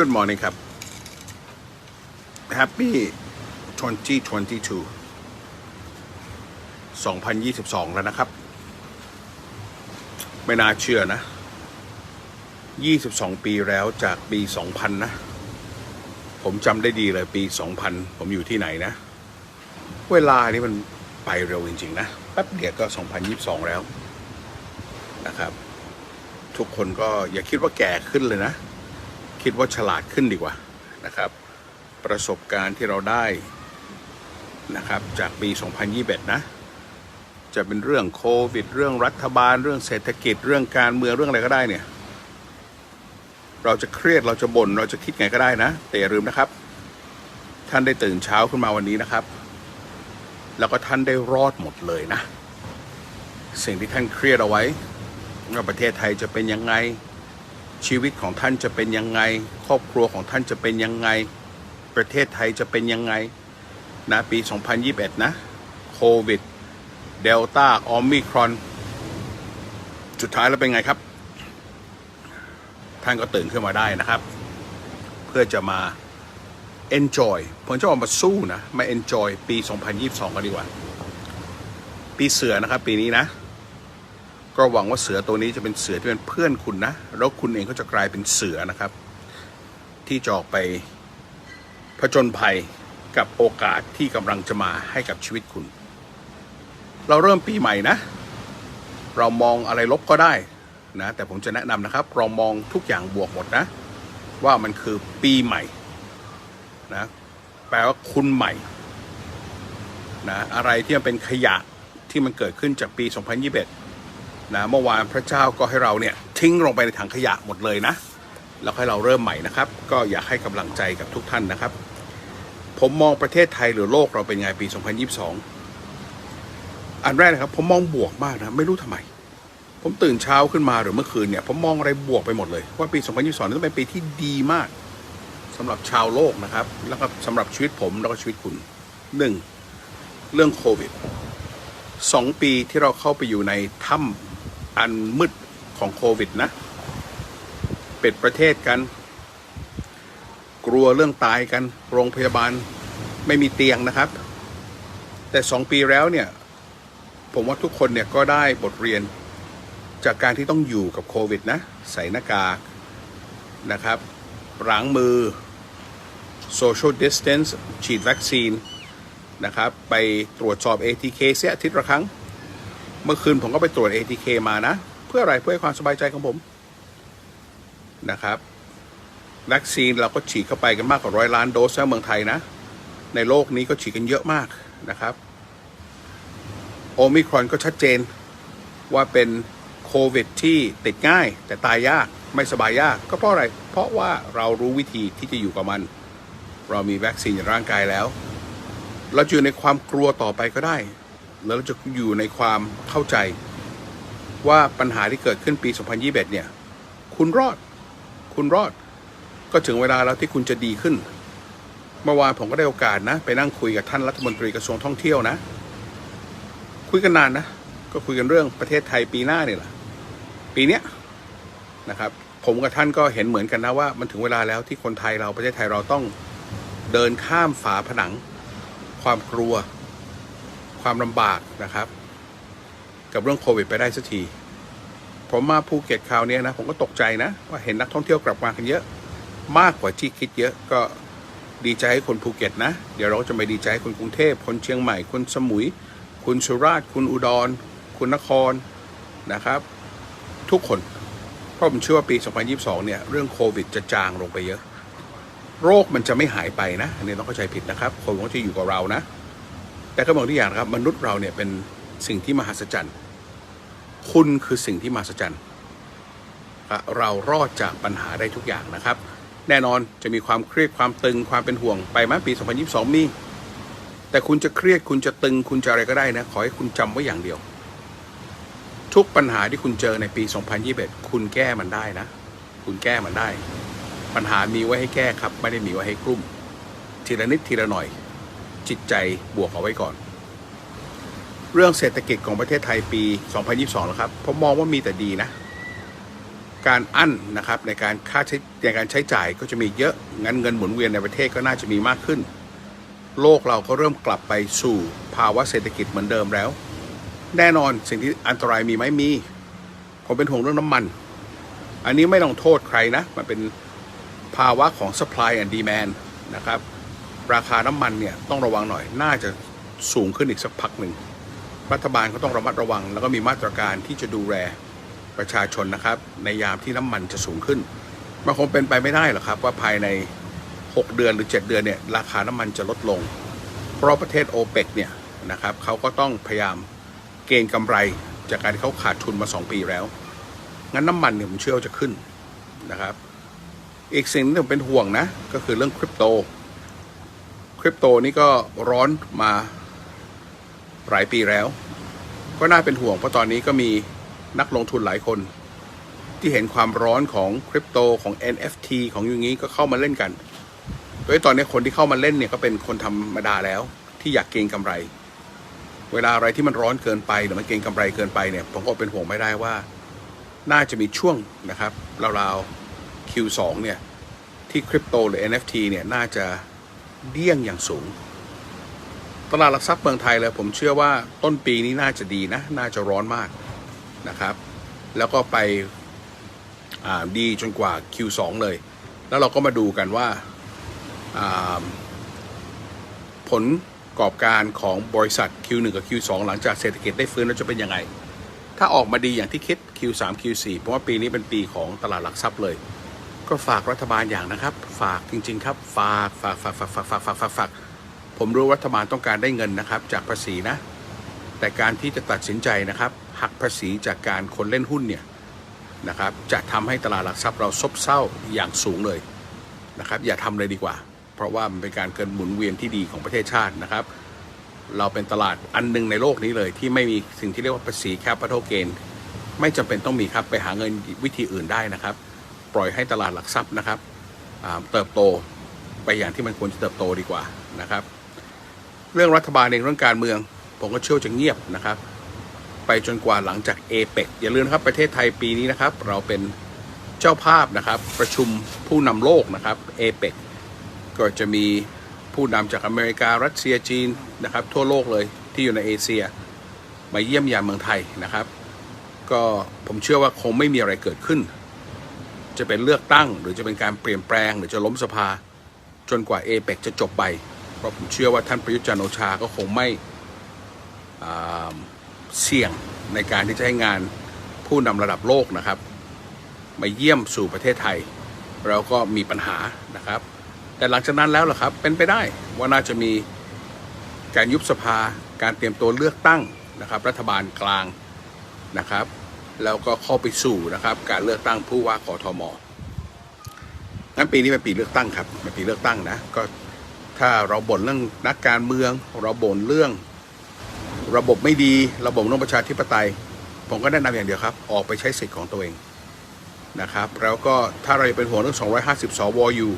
Good morning ครับ Happy 2022 2022 แล้วนะครับ ไม่น่าเชื่อนะ 22 ปีแล้วจากปี 2000 นะ ผมจำได้ดีเลยปี 2000 ผมอยู่ที่ไหนนะ เวลานี่มันไปเร็วจริง ๆ นะ แป๊บเดียวก็ 2022 แล้วนะครับ ทุกคนก็อย่าคิดว่าแก่ขึ้นเลยนะ คิดว่าฉลาดขึ้นดีกว่านะครับ ประสบการณ์ที่เราได้นะครับจากปี 2021 นะ จะเป็นเรื่องโควิด เรื่องรัฐบาล เรื่องเศรษฐกิจ เรื่องการเมือง เรื่องอะไรก็ได้เนี่ย เราจะเครียด เราจะบ่น เราจะคิดไงก็ได้นะ แต่อย่าลืมนะครับ ท่านได้ตื่นเช้าขึ้นมาวันนี้นะครับ แล้วก็ท่านได้รอดหมดเลยนะ สิ่งที่ท่านเครียดเอาไว้ว่าประเทศไทยจะเป็นยังไง ชีวิตของท่านจะเป็นยังไง ครอบครัวของท่านจะเป็นยังไง ประเทศไทยจะเป็นยังไงนะปี 2021 นะ โควิด เดลต้าออมิครอน สุดท้ายแล้วเป็นไงครับ ท่านก็ตื่นขึ้นมาได้นะครับ เพื่อจะมา enjoy ผมจะออกมาสู้นะ มา enjoy ปี 2022 กันดีกว่า ปีเสือนะครับ ปีนี้นะ ก็หวังว่าเสือตัวนี้จะเป็นเสือที่เป็นเพื่อนคุณนะ แล้วคุณเองก็จะกลายเป็นเสือนะครับ ที่จะออกไปผจญภัยกับโอกาสที่กำลังจะมาให้กับชีวิตคุณ เราเริ่มปีใหม่นะ เรามองอะไรลบก็ได้นะ แต่ผมจะแนะนำนะครับ เรามองทุกอย่างบวกหมดนะ ว่ามันคือปีใหม่นะแปลว่าคุณใหม่นะอะไรที่มันเป็นขยะที่มันเกิดขึ้นจากปี 2021 นะเมื่อวานพระเจ้าก็ให้เราเนี่ยทิ้งลงไปในถังขยะหมดเลยนะแล้วให้เราเริ่มใหม่นะครับ ก็อยากให้กำลังใจกับทุกท่านนะครับ ผมมองประเทศไทยหรือโลกเราเป็นไงปี 2022 อันแรกนะครับ ผมมองบวกมากนะ ไม่รู้ทำไม ผมตื่นเช้าขึ้นมาหรือเมื่อคืนเนี่ย ผมมองอะไรบวกไปหมดเลย ว่าปี 2022นี่ต้องเป็นปีที่ดีมากสำหรับชาวโลกนะครับ แล้วก็สำหรับชีวิตผมแล้วก็ชีวิตคุณหนึ่งเรื่องโควิดสองปีที่เราเข้าไปอยู่ในถ้ำ อันมืดของโควิดนะปิดประเทศกัน กลัวเรื่องตายกัน โรงพยาบาลไม่มีเตียงนะครับ แต่สองปีแล้วเนี่ย ผมว่าทุกคนเนี่ยก็ได้บทเรียนจากการที่ต้องอยู่กับโควิดนะ ใส่หน้ากากนะครับล้างมือ social distance ฉีดวัคซีนนะครับ ไปตรวจสอบ ATK เสียอาทิตย์ละครั้ง เมื่อคืนผมก็ไปตรวจ ATK มานะ เพื่ออะไรเพื่อความสบายใจของผมนะครับวัคซีนเราก็ฉีดเข้าไปกันมากกว่าร้อยล้านโดสแล้วเมืองไทยนะ ในโลกนี้ก็ฉีดกันเยอะมากนะครับโอมิครอนก็ชัดเจนว่าเป็นโควิดที่ติดง่าย แต่ตายยากไม่สบายยากก็เพราะอะไร เพราะว่าเรารู้วิธีที่จะอยู่กับมัน เรามีวัคซีนในร่างกายแล้ว เราอยู่ในความกลัวต่อไปก็ได้ แล้วเราจะอยู่ในความเข้าใจว่าปัญหาที่เกิดขึ้นปี 2021 เนี่ย คุณรอด คุณรอด ก็ถึงเวลาแล้วที่คุณจะดีขึ้น เมื่อวานผมก็ได้โอกาสนะ ไปนั่งคุยกับท่านรัฐมนตรีกระทรวงท่องเที่ยวนะ คุยกันนานนะ ก็คุยกันเรื่องประเทศไทยปีหน้าเนี่ยแหละ ปีเนี้ยนะครับ ผมกับท่านก็เห็นเหมือนกันนะว่า มันถึงเวลาแล้วที่คนไทยเราประเทศไทยเราต้องเดินข้ามฝาผนัง ความกลัว ความลำบากนะครับ กับเรื่องโควิดไปได้สักที ผมมาภูเก็ตคราวนี้นะ ผมก็ตกใจนะ ว่าเห็นนักท่องเที่ยวกลับมากันเยอะ มากกว่าที่คิดเยอะก็ดีใจให้คนภูเก็ตนะ เดี๋ยวเราก็จะไปดีใจให้คนกรุงเทพคนเชียงใหม่คนสมุย คุณสุราษฎร์คุณอุดร คุณนครนะครับ ทุกคนเพราะผมเชื่อว่าปี 2022 เนี่ย เรื่องโควิดจะจางลงไปเยอะ โรคมันจะไม่หายไปนะอันนี้ต้องเข้าใจผิดนะครับคนก็จะอยู่กับเรานะ แต่ก็บอกที่อย่างครับ มนุษย์เราเนี่ยเป็นสิ่งที่มหัศจรรย์ คุณคือสิ่งที่มหัศจรรย์ เรารอดจากปัญหาได้ทุกอย่างนะครับ แน่นอนจะมีความเครียดความตึงความเป็นห่วงไปไหมปี 2022 มี แต่คุณจะเครียดคุณจะตึงคุณจะอะไรก็ได้นะ ขอให้คุณจำไว้อย่างเดียว ทุกปัญหาที่คุณเจอในปี 2021 คุณแก้มันได้นะ คุณแก้มันได้ ปัญหามีไว้ให้แก้ครับ ไม่ได้มีไว้ให้กลุ่มทีละนิดทีละหน่อย จิตใจบวกเอาไว้ก่อน เรื่องเศรษฐกิจของประเทศไทยปี 2022แล้วครับผมมองว่ามีแต่ดีนะ การอั้นนะครับในการค่าใช้ในการใช้จ่ายก็จะมีเยอะงั้นเงินหมุนเวียนในประเทศก็น่าจะมีมากขึ้น โลกเราก็เริ่มกลับไปสู่ภาวะเศรษฐกิจเหมือนเดิมแล้ว แน่นอนสิ่งที่อันตรายมีไหมมีผมเป็นห่วงเรื่องน้ำมัน อันนี้ไม่ต้องโทษใครนะ มันเป็นภาวะของ supply and demand นะครับ ราคาน้ำมันเนี่ยต้องระวังหน่อย น่าจะสูงขึ้นอีกสักพักหนึ่ง รัฐบาลก็ต้องระมัดระวัง แล้วก็มีมาตรการที่จะดูแลประชาชนนะครับ ในยามที่น้ำมันจะสูงขึ้น มันคงเป็นไปไม่ได้หรอกครับ ว่าภายใน 6 เดือนหรือ 7 เดือนเนี่ยราคาน้ำมันจะลดลง เพราะประเทศโอเปกเนี่ยนะครับเขาก็ต้องพยายามเกณฑ์กำไรจากการที่เขาขาดทุนมา 2 ปีแล้ว งั้นน้ำมันเนี่ยผมเชื่อว่าจะขึ้นนะครับ อีกสิ่งที่ผมเป็นห่วงนะก็คือเรื่องคริปโต ริปโตนี่ก็ร้อนมาหลายปีแล้ว ก็น่าเป็นห่วงเพราะตอนนี้ก็มีนักลงทุนหลายคน ที่เห็นความร้อนของคริปโตของ NFT ของอย่างนี้ก็เข้ามาเล่นกัน โดยตอนนี้คนที่เข้ามาเล่นเนี่ยก็เป็นคนธรรมดาแล้ว ที่อยากเก็งกำไร เวลาอะไรที่มันร้อนเกินไปหรือมันเก็งกำไรเกินไปเนี่ยผมก็เป็นห่วงไม่ได้ว่า น่าจะมีช่วงนะครับราวๆ Q2 เนี่ยที่คริปโตหรือ NFT เนี่ยน่าจะ เดี้ยงอย่างสูง ตลาดหลักทรัพย์เมืองไทยเลยผมเชื่อว่าต้นปีนี้น่าจะดีนะ น่าจะร้อนมากนะครับ แล้วก็ไปดีจนกว่า Q2 เลย แล้วเราก็มาดูกันว่าผลประกอบการของบริษัท Q1 กับ Q2 หลังจากเศรษฐกิจได้ฟื้นแล้วจะเป็นยังไง ถ้าออกมาดีอย่างที่คิด Q3 Q4 ผมว่าปีนี้เป็นปีของตลาดหลักทรัพย์เลย ก็ฝากรัฐบาลอย่างนะครับ ฝากจริง ๆ ครับ ฝากฝากฝากฝากฝากฝากฝากฝากฝากผมรู้รัฐบาลต้องการได้เงินนะครับ จากภาษีนะ แต่การที่จะตัดสินใจนะครับหักภาษีจากการคนเล่นหุ้นเนี่ยนะครับ จะทำให้ตลาดหลักทรัพย์เราซบเซาอย่างสูงเลยนะครับ อย่าทำเลยดีกว่า เพราะว่ามันเป็นการเกินหมุนเวียนที่ดีของประเทศชาตินะครับ เราเป็นตลาดอันหนึงในโลกนี้เลย ที่ไม่มีสิ่งที่เรียกว่าภาษีแคปิตอลเกนไม่จำเป็นต้องมีครับไปหาเงินวิธีอื่นได้นะครับ ปล่อยให้ตลาดหลักทรัพย์นะครับเติบโตไปอย่างที่มันควรจะเติบโตดีกว่านะครับ เรื่องรัฐบาลเองเรื่องการเมือง ผมก็เชื่อจะเงียบนะครับ ไปจนกว่าหลังจากเอเปกอย่าลืมครับประเทศไทยปีนี้นะครับ เราเป็นเจ้าภาพนะครับ ประชุมผู้นำโลกนะครับเอเปกก็จะมีผู้นำจากอเมริการัสเซียจีนนะครับ ทั่วโลกเลยที่อยู่ในเอเชีย มาเยี่ยมยามเมืองไทยนะครับ ก็ผมเชื่อว่าคงไม่มีอะไรเกิดขึ้น จะเป็นเลือกตั้ง หรือจะเป็นการเปลี่ยนแปลง หรือจะล้มสภา จนกว่าเอเปกจะจบไป เพราะผมเชื่อว่าท่านประยุทธ์จันโอชาก็คงไม่เสี่ยงในการที่จะให้งานผู้นำระดับโลกนะครับ มาเยี่ยมสู่ประเทศไทย เราก็มีปัญหานะครับ แต่หลังจากนั้นแล้วล่ะครับ เป็นไปได้ว่าน่าจะมีการยุบสภา การเตรียมตัวเลือกตั้งนะครับ รัฐบาลกลางนะครับ แล้วก็เข้าไปสู่นะครับ การเลือกตั้งผู้ว่ากทมงั้นปีนี้เป็นปีเลือกตั้งครับเป็นปีเลือกตั้งนะก็ถ้าเราบ่นเรื่องนักการเมือง เราบ่นเรื่อง ระบบไม่ดี ระบบนประชาธิปไตย ผมก็แนะนำอย่างเดียวครับ ออกไปใช้สิทธิ์ของตัวเองนะครับ แล้วก็ถ้าเราเป็นห่วงเรื่อง 250 สวอยู่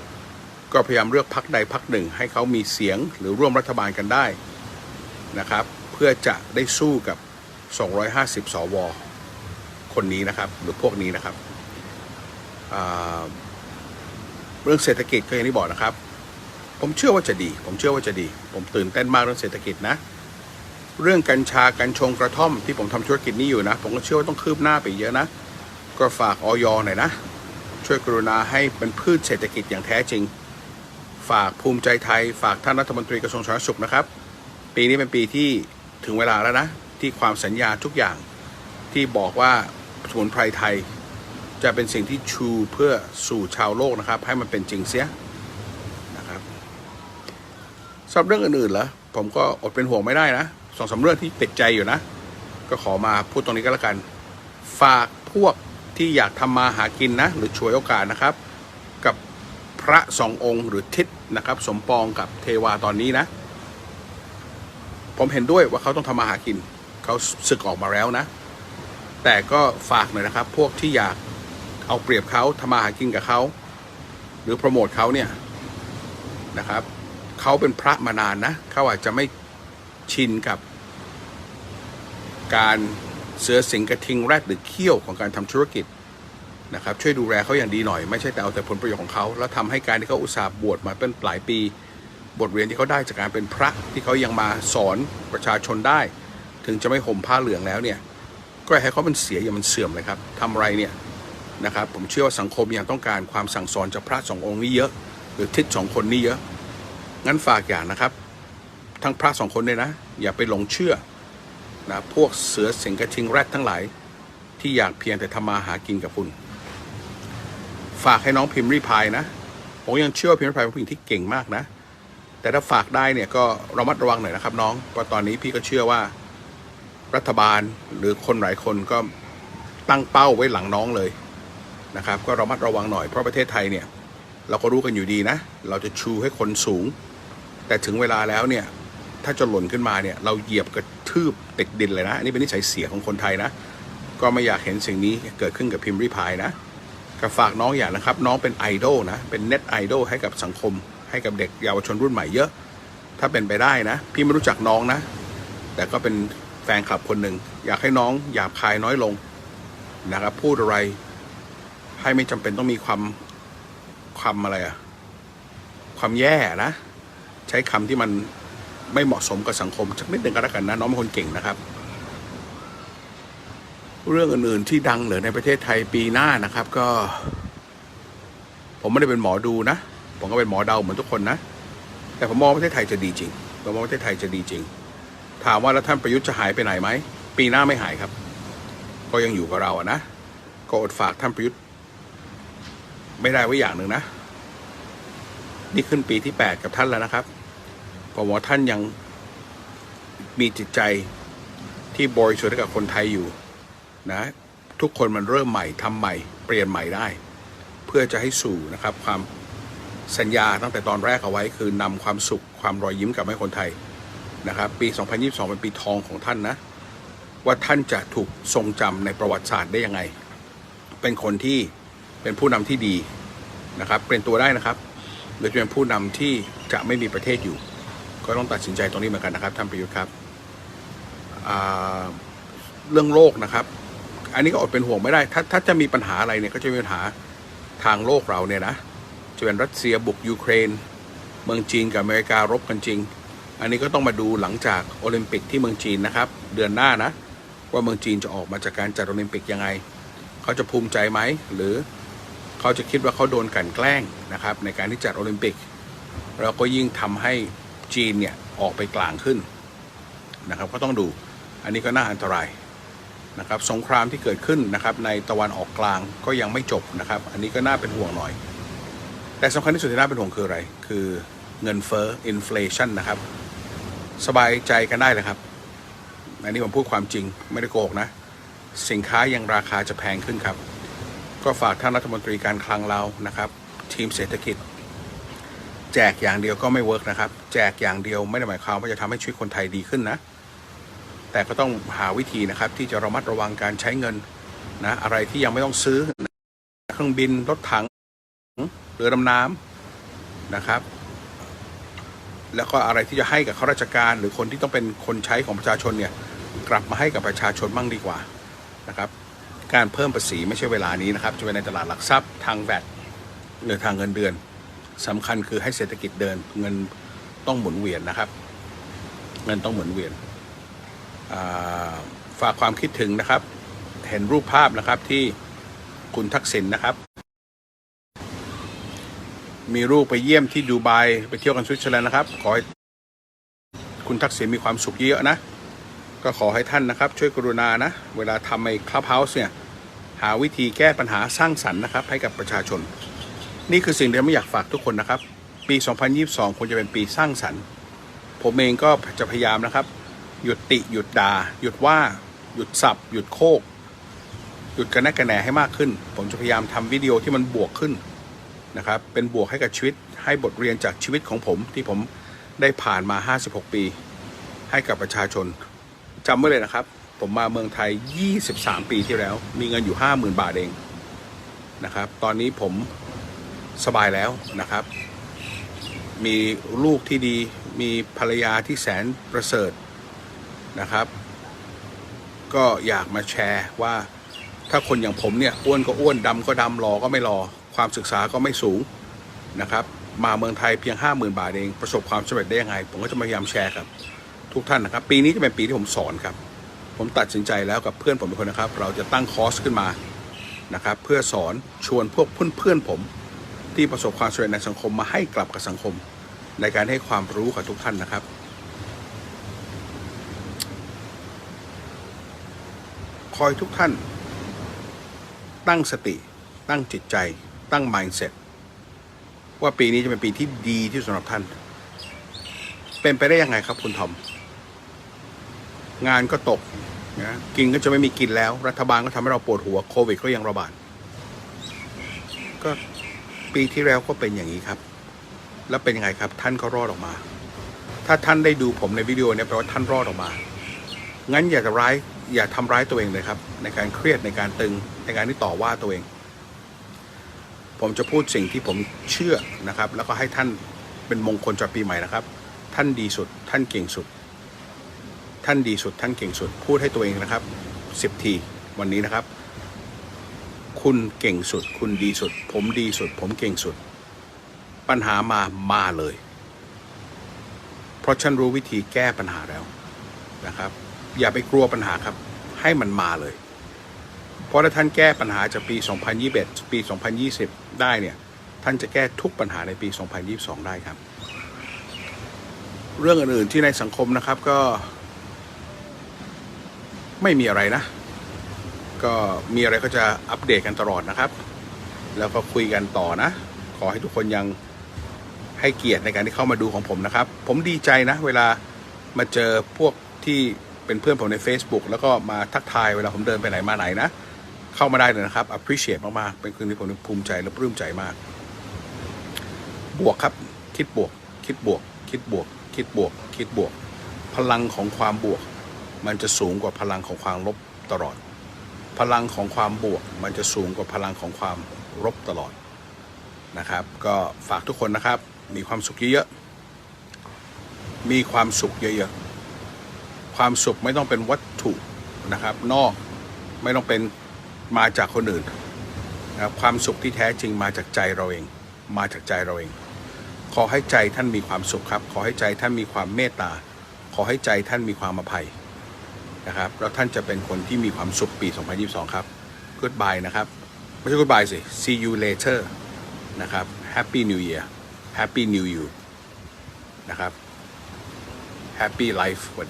ก็พยายามเลือกพักใดพักหนึ่ง ให้เขามีเสียงหรือร่วมรัฐบาลกันได้นะครับ เพื่อจะได้สู้กับ 250 สว คนนี้นะครับ หรือพวกนี้นะครับเรื่องเศรษฐกิจก็อย่างที่บอกนะครับ ผมเชื่อว่าจะดี ผมเชื่อว่าจะดี ผมตื่นเต้นมากเรื่องเศรษฐกิจนะ เรื่องกัญชากัญชงกระท่อมที่ผมทำธุรกิจนี้อยู่นะ ผมก็เชื่อว่าต้องคืบหน้าไปเยอะนะ ก็ฝากออยหน่อยนะ ช่วยกรุณาให้เป็นพืชเศรษฐกิจอย่างแท้จริง ฝากภูมิใจไทย ฝากท่านรัฐมนตรีกระทรวงสาธารณสุขนะครับ ปีนี้เป็นปีที่ถึงเวลาแล้วนะ ที่ความสัญญาทุกอย่างที่บอกว่า สมุนไพรไทย จะเป็นสิ่งที่ชูเพื่อสู่ชาวโลกนะครับ ให้มันเป็นจริงเสียนะครับสำหรับเรื่องอื่นๆเหรอผมก็อดเป็นห่วงไม่ได้นะสองสามเรื่องที่ติดใจอยู่นะ ก็ขอมาพูดตรงนี้ก็แล้วกัน ฝากพวกที่อยากทำมาหากินนะ หรือฉวยโอกาสนะครับ กับพระสององค์หรือทิศนะครับ สมปองกับเทวาตอนนี้นะ ผมเห็นด้วยว่าเขาต้องทำมาหากิน เขาศึกออกมาแล้วนะ แต่ก็ฝากหน่อยนะครับ พวกที่อยากเอาเปรียบเขาทำมาหากินกับเขา หรือโปรโมทเขาเนี่ยนะครับเขาเป็นพระมานานนะเขาอาจจะไม่ชินกับ การเสือสิงกระทิงแรดหรือเขี้ยวของการทำธุรกิจนะครับ ช่วยดูแลเขาอย่างดีหน่อย ไม่ใช่แต่เอาแต่ผลประโยชน์ของเขา แล้วทำให้การที่เขาอุตส่าห์บวชมาเป็นหลายปี บทเรียนที่เขาได้จากการเป็นพระที่เขายังมาสอนประชาชนได้ ถึงจะไม่ห่มผ้าเหลืองแล้วเนี่ย ก็ให้เขามันเสียอย่ามันเสื่อมเลยครับทำอะไรเนี่ยนะครับผมเชื่อว่าสังคมยังต้องการความสั่งสอนจากพระสององค์นี้เยอะ หรือทิศสองคนนี้เยอะ งั้นฝากอย่างนะครับ ทั้งพระสองคนเนี่ยนะ อย่าไปหลงเชื่อนะพวกเสือสิงกระทิงแรดทั้งหลาย ที่อยากเพียงแต่ทำมาหากินกับคุณ ฝากให้น้องพิมพ์รีพายนะผมยังเชื่อว่าพิมพ์รีพายเป็นผู้หญิงที่เก่งมากนะ แต่ถ้าฝากได้เนี่ยก็ระมัดระวังหน่อยนะครับ น้องเพราะตอนนี้พี่ก็เชื่อว่า รัฐบาลหรือคนหลายคนก็ตั้งเป้าไว้หลังน้องเลยนะครับ ก็ระมัดระวังหน่อยเพราะประเทศไทยเนี่ย เราก็รู้กันอยู่ดีนะ เราจะชูให้คนสูง แต่ถึงเวลาแล้วเนี่ย ถ้าจะหล่นขึ้นมาเนี่ย เราเหยียบกระทืบติดดินเลยนะ อันนี้เป็นนิสัยเสียของคนไทยนะ ก็ไม่อยากเห็นสิ่งนี้เกิดขึ้นกับพิมพ์ริพายนะก็ฝากน้องอย่างนะครับ น้องเป็นไอดอลนะ เป็นเน็ตไอดอลให้กับสังคม ให้กับเด็กเยาวชนรุ่นใหม่เยอะ ถ้าเป็นไปได้นะ พี่ไม่รู้จักน้องนะ แต่ก็เป็น แฟนคลับคนหนึ่ง อยากให้น้องหยาบคายน้อยลงนะครับ พูดอะไรให้ไม่จำเป็นต้องมีความความอะไรอะความแย่นะ ใช้คำที่มันไม่เหมาะสมกับสังคมสักนิดหนึ่งก็แล้วกันนะ น้องเป็นคนเก่งนะครับ เรื่องอื่นๆที่ดังเหลือในประเทศไทยปีหน้านะครับ ก็ ผมไม่ได้เป็นหมอดูนะ ผมก็เป็นหมอเดาเหมือนทุกคนนะ แต่ผมมองประเทศไทยจะดีจริงผมมองประเทศไทยจะดีจริง ถามว่าแล้วท่านประยุทธ์จะหายไปไหนไหม ปีหน้าไม่หายครับ ก็ยังอยู่กับเราอะนะ ก็อดฝากท่านประยุทธ์ ไม่ได้ไว้อย่างหนึ่งนะ นี่ขึ้นปีที่ 8 กับท่านแล้วนะครับผมว่าท่านยังมีจิตใจที่บริสุทธิ์กับคนไทยอยู่นะ ทุกคนมันเริ่มใหม่ทำใหม่ เปลี่ยนใหม่ได้ เพื่อจะให้สู่นะครับ ความสัญญาตั้งแต่ตอนแรกเอาไว้คือนำความสุขความรอยยิ้มกลับให้คนไทย นะครับ ปี 2022 เป็นปีทองของท่านนะ ว่าท่านจะถูกทรงจำในประวัติศาสตร์ได้ยังไง เป็นคนที่เป็นผู้นำที่ดีนะครับ เป็นตัวได้นะครับหรือจะเป็นผู้นำที่จะไม่มีประเทศอยู่ ก็ต้องตัดสินใจตรงนี้เหมือนกันนะครับท่านประยุทธ์ครับเรื่องโลกนะครับ อันนี้ก็อดเป็นห่วงไม่ได้ ถ้าถ้าจะมีปัญหาอะไรเนี่ยก็จะมีปัญหาทางโลกเราเนี่ยนะจะเป็นรัสเซียบุกยูเครน เมืองจีนกับอเมริการบกันจริง อันนี้ก็ต้องมาดูหลังจากโอลิมปิกที่เมืองจีนนะครับ เดือนหน้านะ ว่าเมืองจีนจะออกมาจากการจัดโอลิมปิกยังไง เขาจะภูมิใจไหม หรือเขาจะคิดว่าเขาโดนกลั่นแกล้งนะครับ ในการที่จัดโอลิมปิกแล้วก็ยิ่งทำให้จีนเนี่ยออกไปกลางขึ้นนะครับ ก็ต้องดูอันนี้ก็น่าอันตรายนะครับ สงครามที่เกิดขึ้นนะครับ ในตะวันออกกลางก็ยังไม่จบนะครับ อันนี้ก็น่าเป็นห่วงหน่อย แต่สำคัญที่สุดที่น่าเป็นห่วงคืออะไร คือเงินเฟ้ออินฟลชันนะครับ สบายใจกันได้เลยครับอันนี้ผมพูดความจริงไม่ได้โกหกนะ สินค้ายังราคาจะแพงขึ้นครับ ก็ฝากท่านรัฐมนตรีการคลังเรานะครับ ทีมเศรษฐกิจ แจกอย่างเดียวก็ไม่เวิร์กนะครับ แจกอย่างเดียวไม่ได้หมายความว่าจะทำให้ชีวิตคนไทยดีขึ้นนะ แต่ก็ต้องหาวิธีนะครับ ที่จะระมัดระวังการใช้เงินนะอะไรที่ยังไม่ต้องซื้อ เครื่องบินรถถังเรือดำน้ำนะครับ แล้วก็อะไรที่จะให้กับข้าราชการ หรือคนที่ต้องเป็นคนใช้ของประชาชนเนี่ยกลับมาให้กับประชาชนบ้างดีกว่านะครับ การเพิ่มภาษีไม่ใช่เวลานี้นะครับ จะเป็นในตลาดหลักทรัพย์ทางแวดหรือทางเงินเดือนสำคัญคือให้เศรษฐกิจเดินเงินต้องหมุนเวียนนะครับ เงินต้องหมุนเวียนฝากความคิดถึงนะครับ เห็นรูปภาพนะครับที่คุณทักษิณนะครับ มีรูปไปเยี่ยมที่ดูไบไปเที่ยวกันสวิตเซอร์แลนด์นะครับ ขอให้คุณทักษิณมีความสุขเยอะนะ ก็ขอให้ท่านนะครับ ช่วยกรุณานะ เวลาทำไอ้คลับเฮาส์เนี่ย หาวิธีแก้ปัญหาสร้างสรรค์นะครับ ให้กับประชาชน นี่คือสิ่งที่ไม่อยากฝากทุกคนนะครับ ปี 2022ควรจะเป็นปีสร้างสรรค์ ผมเองก็จะพยายามนะครับ หยุดติหยุดดา่าหยุดว่าหยุดสับหยุดโคกหยุดกระแนกกระแหนให้มากขึ้น ผมจะพยายามทำวิดีโอที่มันบวกขึ้น นะครับ เป็นบวกให้กับชีวิต ให้บทเรียนจากชีวิตของผมที่ผมได้ผ่านมา 56 ปี ให้กับประชาชนจำไว้เลยนะครับ ผมมาเมืองไทย 23 ปีที่แล้ว มีเงินอยู่ 50,000 บาทเองนะครับ ตอนนี้ผมสบายแล้วนะครับ มีลูกที่ดี มีภรรยาที่แสนประเสริฐนะครับ ก็อยากมาแชร์ว่าถ้าคนอย่างผมเนี่ย อ้วนก็อ้วนดำก็ดำรอก็ไม่รอ ความศึกษาก็ไม่สูงนะครับ มาเมืองไทยเพียง 5 0,000 บาทเอง ประสบความสำเร็จได้ยังไง ผมก็จะพยายามแชร์ครับทุกท่านนะครับ ปีนี้จะเป็นปีที่ผมสอนครับ ผมตัดสินใจแล้วกับเพื่อนผมเป็นคนนะครับ เราจะตั้งคอร์สขึ้นมานะครับ เพื่อสอนชวนพวกเพื่อนๆผม ที่ประสบความสำเร็จในสังคมมาให้กลับกับสังคม ในการให้ความรู้กับทุกท่านนะครับ คอยทุกท่าน ตั้งสติตั้งจิตใจ ตั้ง mindset ว่าปีนี้จะเป็นปีที่ดีที่สุดสำหรับท่าน เป็นไปได้ยังไงครับคุณทอม งานก็ตกนะกินก็จะไม่มีกินแล้ว รัฐบาลก็ทำให้เราปวดหัวโควิดก็ยังระบาด ก็ปีที่แล้วก็เป็นอย่างนี้ครับ แล้วเป็นยังไงครับ ท่านก็รอดออกมา ถ้าท่านได้ดูผมในวิดีโอเนี่ยแปลว่าท่านรอดออกมา งั้นอย่าร้ายอย่าทำร้ายตัวเองเลยครับ ในการเครียดในการตึงในการที่ต่อว่าตัวเอง ผมจะพูดสิ่งที่ผมเชื่อนะครับ แล้วก็ให้ท่านเป็นมงคลจากปีใหม่นะครับ ท่านดีสุด ท่านเก่งสุด ท่านดีสุด ท่านเก่งสุด พูดให้ตัวเองนะครับสิบทีวันนี้นะครับ คุณเก่งสุด คุณดีสุด ผมดีสุด ผมเก่งสุด ปัญหามามาเลย เพราะฉันรู้วิธีแก้ปัญหาแล้วนะครับ อย่าไปกลัวปัญหาครับ ให้มันมาเลย ราะถ้าท่านแก้ปัญหาจากปี 2021 ปี 2020 ได้เนี่ย ท่านจะแก้ทุกปัญหาในปี 2022 ได้ครับ เรื่องอื่นๆที่ในสังคมนะครับก็ ไม่มีอะไรนะ ก็มีอะไรก็จะอัปเดตกันตลอดนะครับ แล้วก็คุยกันต่อนะ ขอให้ทุกคนยังให้เกียรติในการที่เข้ามาดูของผมนะครับ ผมดีใจนะ เวลามาเจอพวกที่เป็นเพื่อนผมใน Facebook แล้วก็มาทักทายเวลาผมเดินไปไหนมาไหนนะ เข้ามาได้เลยนะครับ appreciate มาก ๆ เป็นคืนที่ผมภูมิใจและปลื้มใจมาก บวกครับ คิดบวก คิดบวก คิดบวก คิดบวก คิดบวก พลังของความบวก มันจะสูงกว่าพลังของความลบตลอด พลังของความบวก มันจะสูงกว่าพลังของความลบตลอดนะครับ ก็ฝากทุกคนนะครับ มีความสุขเยอะๆ มีความสุขเยอะๆ ความสุขไม่ต้องเป็นวัตถุนะครับ นอกไม่ต้องเป็น มาจากคนอื่นนะครับความสุขที่แท้จริงมาจากใจเราเอง มาจากใจเราเอง ขอให้ใจท่านมีความสุขครับ ขอให้ใจท่านมีความเมตตา ขอให้ใจท่านมีความอภัยนะครับ แล้วท่านจะเป็นคนที่มีความสุขปี 2022 ครับ Goodbye นะครับ ไม่ใช่ Goodbye สิ See you later นะครับ Happy New Year Happy New You นะครับ Happy Life